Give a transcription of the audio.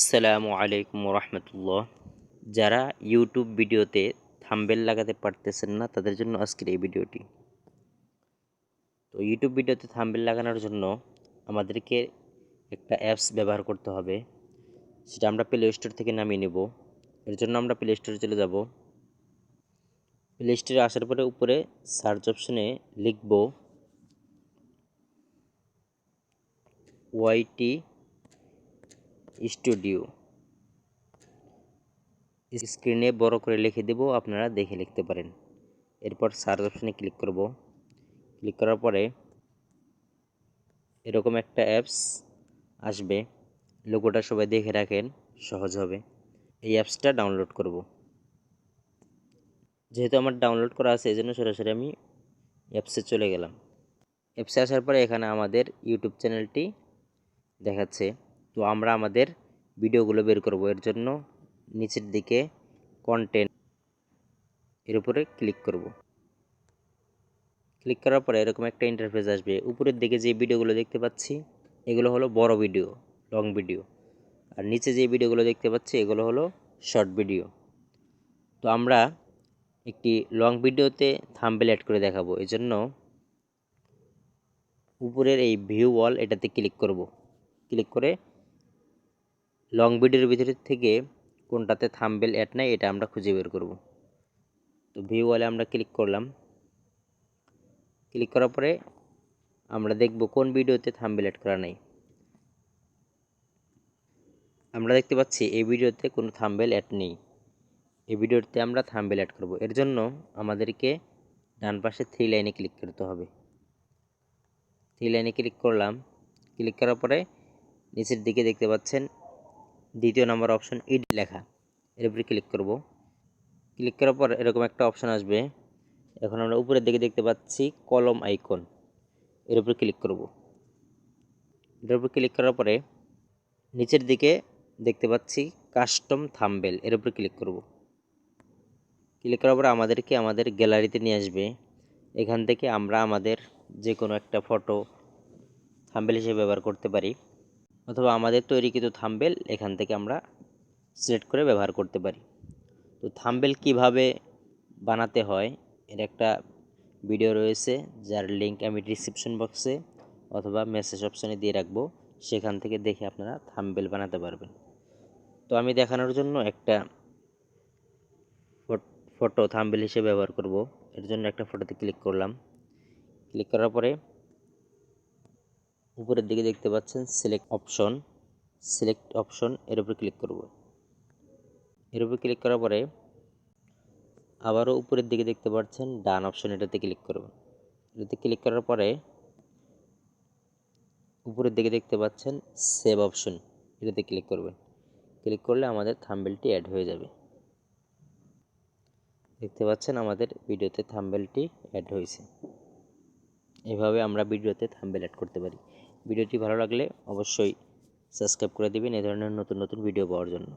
আসসালামু আলাইকুম রহমতুল্লাহ যারা ইউটিউব ভিডিওতে থাম্বেল লাগাতে পারতেছেন না, তাদের জন্য আজকের এই ভিডিওটি। তো ইউটিউব ভিডিওতে থাম্বেল লাগানোর জন্য আমাদেরকে একটা অ্যাপস ব্যবহার করতে হবে। সেটা আমরা প্লে স্টোর থেকে নামিয়ে নেব। এর জন্য আমরা প্লে স্টোরে চলে যাব। প্লে স্টোরে আসার পরে উপরে সার্চ অপশনে লিখব ওয়াইটি স্টুডিও। স্ক্রিনে বড় করে লিখে দেব, আপনারা দেখে লিখতে পারেন। এরপর সার্চ অপশানে ক্লিক করব। ক্লিক করার পরে এরকম একটা অ্যাপস আসবে। লোগোটা সবাই দেখে রাখেন, সহজ হবে। এই অ্যাপসটা ডাউনলোড করব। যেহেতু আমার ডাউনলোড করা আছে, এই জন্য সরাসরি আমি অ্যাপসে চলে গেলাম। অ্যাপসে আসার পরে এখানে আমাদের ইউটিউব চ্যানেলটি দেখাচ্ছে। তো আমরা আমাদের ভিডিওগুলো বের করব। এর জন্য নিচের দিকে কন্টেন্ট এর উপরে ক্লিক করব। ক্লিক করার পরে এরকম একটা ইন্টারফেস আসবে। উপরের দিকে যে ভিডিওগুলো দেখতে পাচ্ছি, এগুলো হলো বড় ভিডিও লং ভিডিও আর নিচে যে ভিডিওগুলো দেখতে পাচ্ছি, এগুলো হলো শর্ট ভিডিও তো আমরা একটি লং ভিডিওতে থাম্বেল অ্যাড করে দেখাবো। এই জন্য উপরের এই ভিউ ওয়াল এটাতে ক্লিক করব। ক্লিক করে লং ভিডিওর ভিতর থেকে কোনটাতে থাম্বেল অ্যাড নাই, এটা আমরা খুঁজে বের করব। তো ভিউ ওয়ালে আমরা ক্লিক করলাম। ক্লিক করার পরে আমরা দেখব কোন ভিডিওতে থাম্বেল অ্যাড করা নাই। আমরা দেখতে পাচ্ছি এই ভিডিওতে কোনো থাম্বেল অ্যাড নেই। এই ভিডিওতে আমরা থাম্বেল অ্যাড করব। এর জন্য আমাদেরকে ডান পাশে থ্রি লাইনে ক্লিক করতে হবে। থ্রি লাইনে ক্লিক করলাম। ক্লিক করার পরে নিচের দিকে দেখতে পাচ্ছেন দ্বিতীয় নম্বর অপশন ইড লেখা। এর উপরে ক্লিক করব। ক্লিক করার পর এরকম একটা অপশন আসবে। এখন আমরা উপরের দিকে দেখতে পাচ্ছি কলম আইকন এর উপরে ক্লিক করব। এর উপরে ক্লিক করার পরে নিচের দিকে দেখতে পাচ্ছি কাস্টম থাম্বেল এর উপরে ক্লিক করব। ক্লিক করার পরে আমাদেরকে আমাদের গ্যালারিতে নিয়ে আসবে। এখান থেকে আমরা আমাদের যে কোনো একটা ফটো থাম্বেল হিসেবে ব্যবহার করতে পারি। অথবা আমাদের তৈরিকৃত থাম্বেল এখান থেকে আমরা সিলেক্ট করে ব্যবহার করতে পারি। তো থাম্বেল কীভাবে বানাতে হয় এর একটা ভিডিও রয়েছে, যার লিঙ্ক আমি ডিসক্রিপশন বক্সে অথবা মেসেজ অপশানে দিয়ে রাখব। সেখান থেকে দেখে আপনারা থাম্বেল বানাতে পারবেন। তো আমি দেখানোর জন্য একটা ফটো থাম্বেল হিসেবে ব্যবহার করব। এর জন্য একটা ফটোতে ক্লিক করলাম। ক্লিক করার পরে উপরের দিকে দেখতে পাচ্ছেন সিলেক্ট অপশন সিলেক্ট অপশন এর উপরে ক্লিক করব। এর উপরে ক্লিক করার পরে আবারও উপরের দিকে দেখতে পাচ্ছেন ডান অপশন এটাতে ক্লিক করব। এটাতে ক্লিক করার পরে উপরের দিকে দেখতে পাচ্ছেন সেভ অপশন এটাতে ক্লিক করবেন। ক্লিক করলে আমাদের থাম্বেলটি অ্যাড হয়ে যাবে। দেখতে পাচ্ছেন আমাদের ভিডিওতে থাম্বেলটি অ্যাড হয়েছে। এভাবে আমরা ভিডিওতে থাম্বেল অ্যাড করতে পারি। ভিডিওটি ভালো লাগলে অবশ্যই সাবস্ক্রাইব করে দেবেন। এ ধরনের নতুন নতুন ভিডিও পাওয়ার জন্য।